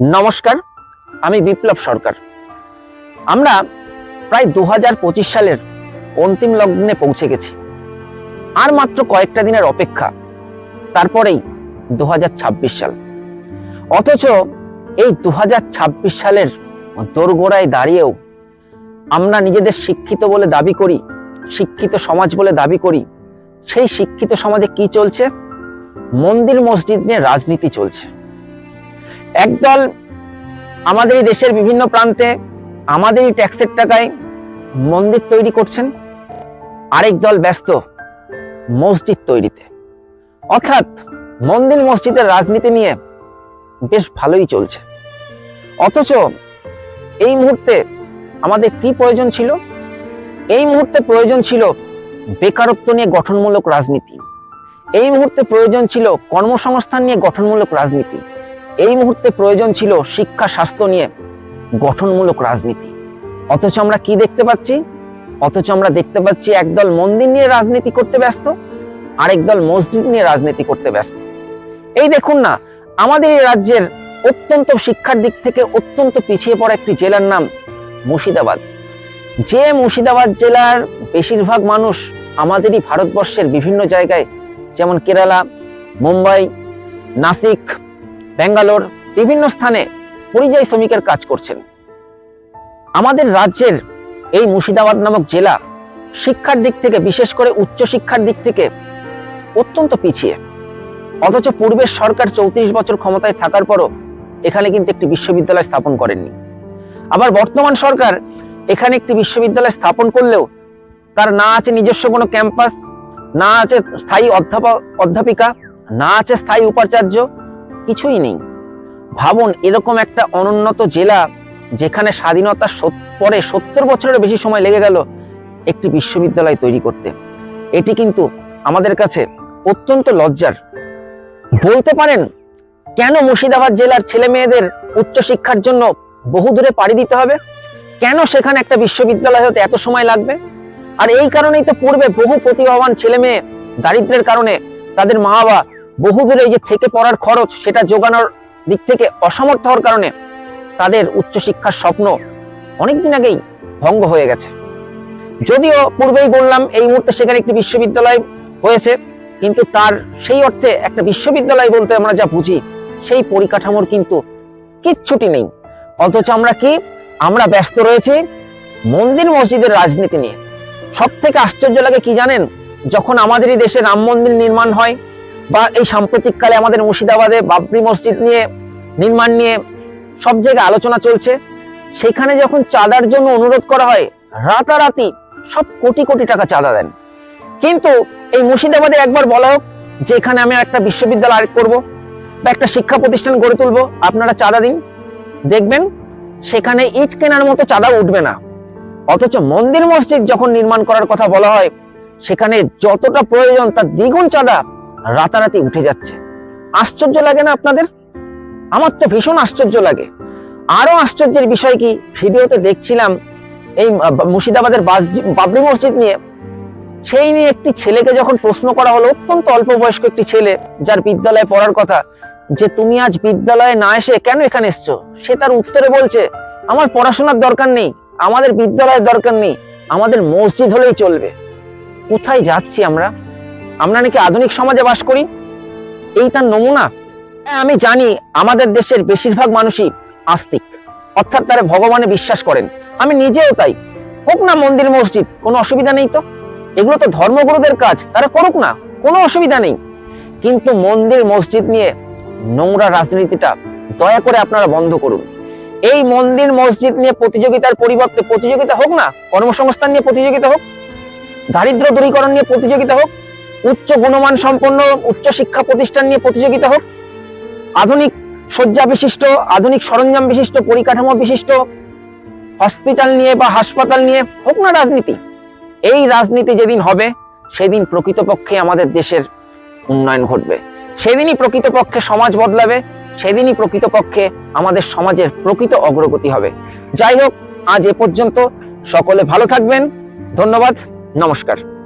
নমস্কার, আমি বিপ্লব সরকার। আমরা প্রায় দু হাজার পঁচিশ সালের অন্তিম লগ্নে পৌঁছে গেছি। আর মাত্র কয়েকটা দিনের অপেক্ষা, তারপরেই দু হাজার ছাব্বিশ সাল। অথচ এই দু হাজার ছাব্বিশ সালের দোরগোড়ায় দাঁড়িয়েও আমরা নিজেদের শিক্ষিত বলে দাবি করি, শিক্ষিত সমাজ বলে দাবি করি, সেই শিক্ষিত সমাজে কি চলছে? মন্দির মসজিদ নিয়ে রাজনীতি চলছে। একদল আমাদের এই দেশের বিভিন্ন প্রান্তে আমাদেরই ট্যাক্সের টাকায় মন্দির তৈরি করছেন, আরেক দল ব্যস্ত মসজিদ তৈরিতে। অর্থাৎ মন্দির মসজিদের রাজনীতি নিয়ে বেশ ভালোই চলছে। অথচ এই মুহূর্তে আমাদের কি প্রয়োজন ছিল? এই মুহূর্তে প্রয়োজন ছিল বেকারত্ব নিয়ে গঠনমূলক রাজনীতি। এই মুহূর্তে প্রয়োজন ছিল কর্মসংস্থান নিয়ে গঠনমূলক রাজনীতি। এই মুহূর্তে প্রয়োজন ছিল শিক্ষা, স্বাস্থ্য নিয়ে গঠনমূলক রাজনীতি। অথচ আমরা কি দেখতে পাচ্ছি? অথচ আমরা দেখতে পাচ্ছি একদল মন্দির নিয়ে রাজনীতি করতে ব্যস্ত, আরেক দল মসজিদ নিয়ে রাজনীতি করতে ব্যস্ত। এই দেখুন না, আমাদের এই রাজ্যের অত্যন্ত শিক্ষার দিক থেকে অত্যন্ত পিছিয়ে পড়া একটি জেলার নাম মুর্শিদাবাদ। যে মুর্শিদাবাদ জেলার বেশিরভাগ মানুষ আমাদেরই ভারতবর্ষের বিভিন্ন জায়গায়, যেমন কেরালা, মুম্বাই, নাসিক ব্যাঙ্গালোর বিভিন্ন স্থানে পরিযায়ী শ্রমিকের কাজ করছেন। আমাদের রাজ্যের এই মুর্শিদাবাদ নামক জেলা শিক্ষার দিক থেকে, বিশেষ করে উচ্চ শিক্ষার দিক থেকে অত্যন্ত পিছিয়ে। অথচ পূর্বের সরকার চৌত্রিশ বছর ক্ষমতায় থাকার পরও এখানে কিন্তু একটি বিশ্ববিদ্যালয় স্থাপন করেননি। আবার বর্তমান সরকার এখানে একটি বিশ্ববিদ্যালয় স্থাপন করলেও তার না আছে নিজস্ব কোনো ক্যাম্পাস, না আছে স্থায়ী অধ্যাপক অধ্যাপিকা, না আছে স্থায়ী উপাচার্য কিছুই নেই। ভাবুন, এরকম একটা অনুন্নত জেলা যেখানে স্বাধীনতার পরে সত্তর বছরের বেশি সময় লেগে গেল একটি বিশ্ববিদ্যালয় তৈরি করতে। এটি কিন্তু আমাদের কাছে অত্যন্ত লজ্জার। বলতে পারেন, কেন মুর্শিদাবাদ জেলার ছেলে মেয়েদের উচ্চশিক্ষার জন্য বহু দূরে পাড়ি দিতে হবে? কেন সেখানে একটা বিশ্ববিদ্যালয় হতে এত সময় লাগবে? আর এই কারণেই তো পূর্বে বহু প্রতিভাবান ছেলে মেয়ে দারিদ্রের কারণে তাদের মা বাবা বহু দূরে এই যে থেকে পড়ার খরচ, সেটা যোগানোর দিক থেকে অসমর্থ হওয়ার কারণে তাদের উচ্চশিক্ষার স্বপ্ন অনেকদিন আগেই ভঙ্গ হয়ে গেছে। যদিও পূর্বেই বললাম, এই মুহূর্তে সেখানে একটি বিশ্ববিদ্যালয় হয়েছে, কিন্তু তার সেই অর্থে একটা বিশ্ববিদ্যালয় বলতে আমরা যা বুঝি, সেই পরিকাঠামোর কিন্তু কিচ্ছুটি নেই। অথচ আমরা কি? আমরা ব্যস্ত রয়েছি মন্দির মসজিদের রাজনীতি নিয়ে। সব থেকে আশ্চর্য লাগে কি জানেন? যখন আমাদের এই দেশে রাম মন্দির নির্মাণ হয় বা এই সাম্প্রতিককালে আমাদের মুর্শিদাবাদে বাবরি মসজিদ নিয়ে, নির্মাণ নিয়ে সব জায়গায় আলোচনা চলছে। সেখানে যখন চাঁদার জন্য অনুরোধ করা হয়, রাতারাতি সব কোটি কোটি টাকা চাঁদা দেন। কিন্তু এই মুর্শিদাবাদে একবার বলা হোক যে এখানে আমি একটা বিশ্ববিদ্যালয় করব বা একটা শিক্ষা প্রতিষ্ঠান গড়ে তুলবো, আপনারা চাঁদা দিন। দেখবেন সেখানে ইট কেনার মতো চাঁদা উঠবে না। অথচ মন্দির মসজিদ যখন নির্মাণ করার কথা বলা হয়, সেখানে যতটা প্রয়োজন তার দ্বিগুণ চাঁদা রাতারাতি উঠে যাচ্ছে। আশ্চর্য লাগে না আপনাদের? আমার তো ভীষণ আশ্চর্য লাগে। আরও আশ্চর্যের বিষয় কি? ভিডিওতে দেখছিলাম এই মুর্শিদাবাদের বাবরি মসজিদ নিয়ে। সেই নিয়ে একটি ছেলেকে যখন প্রশ্ন করা হলো, অত্যন্ত অল্প বয়স্ক একটি ছেলে, যার বিদ্যালয়ে পড়ার কথা, যে তুমি আজ বিদ্যালয়ে না এসে কেন এখানে এসছো? সে তার উত্তরে বলছে, আমার পড়াশোনার দরকার নেই, আমাদের বিদ্যালয়ের দরকার নেই, আমাদের মসজিদ হলেই চলবে। কোথায় যাচ্ছি আমরা? আমরা নাকি আধুনিক সমাজে বাস করি? এই তার নমুনা? আমি জানি আমাদের দেশের বেশিরভাগ মানুষই আস্তিক, অর্থাৎ তারা ভগবানে বিশ্বাস করেন। আমি নিজেও তাই। হোক না মন্দির, মসজিদ, কোনো অসুবিধা নেই তো? এগুলো তো ধর্মগুরুদের কাজ, তারা করুক না, কোনো অসুবিধা নেই। কিন্তু মন্দির, মসজিদ নিয়ে নোংরা রাজনীতিটা দয়া করে আপনারা বন্ধ করুন। এই মন্দির, মসজিদ নিয়ে প্রতিযোগিতার পরিবর্তে প্রতিযোগিতা হোক না, কর্মসংস্থান নিয়ে প্রতিযোগিতা হোক, দারিদ্র দূরীকরণ নিয়ে প্রতিযোগিতা হোক উচ্চ গুণমান সম্পন্ন উচ্চ শিক্ষা প্রতিষ্ঠান নিয়ে প্রতিযোগিতা হোক। আধুনিক শয্যা বিশিষ্ট, আধুনিক সরঞ্জাম বিশিষ্ট, পরিকাঠামো বিশিষ্ট, হসপিটাল নিয়ে বা হাসপাতাল নিয়ে হোক না রাজনীতি, এই রাজনীতি যেদিন হবে, সেদিন প্রকৃতপক্ষে আমাদের দেশের উন্নয়ন ঘটবে। সেদিনই প্রকৃতপক্ষে সমাজ বদলাবে, সেদিনই প্রকৃতপক্ষে আমাদের সমাজের প্রকৃত অগ্রগতি হবে। যাই হোক, আজ এ পর্যন্ত সকলে ভালো থাকবেন। ধন্যবাদ, নমস্কার।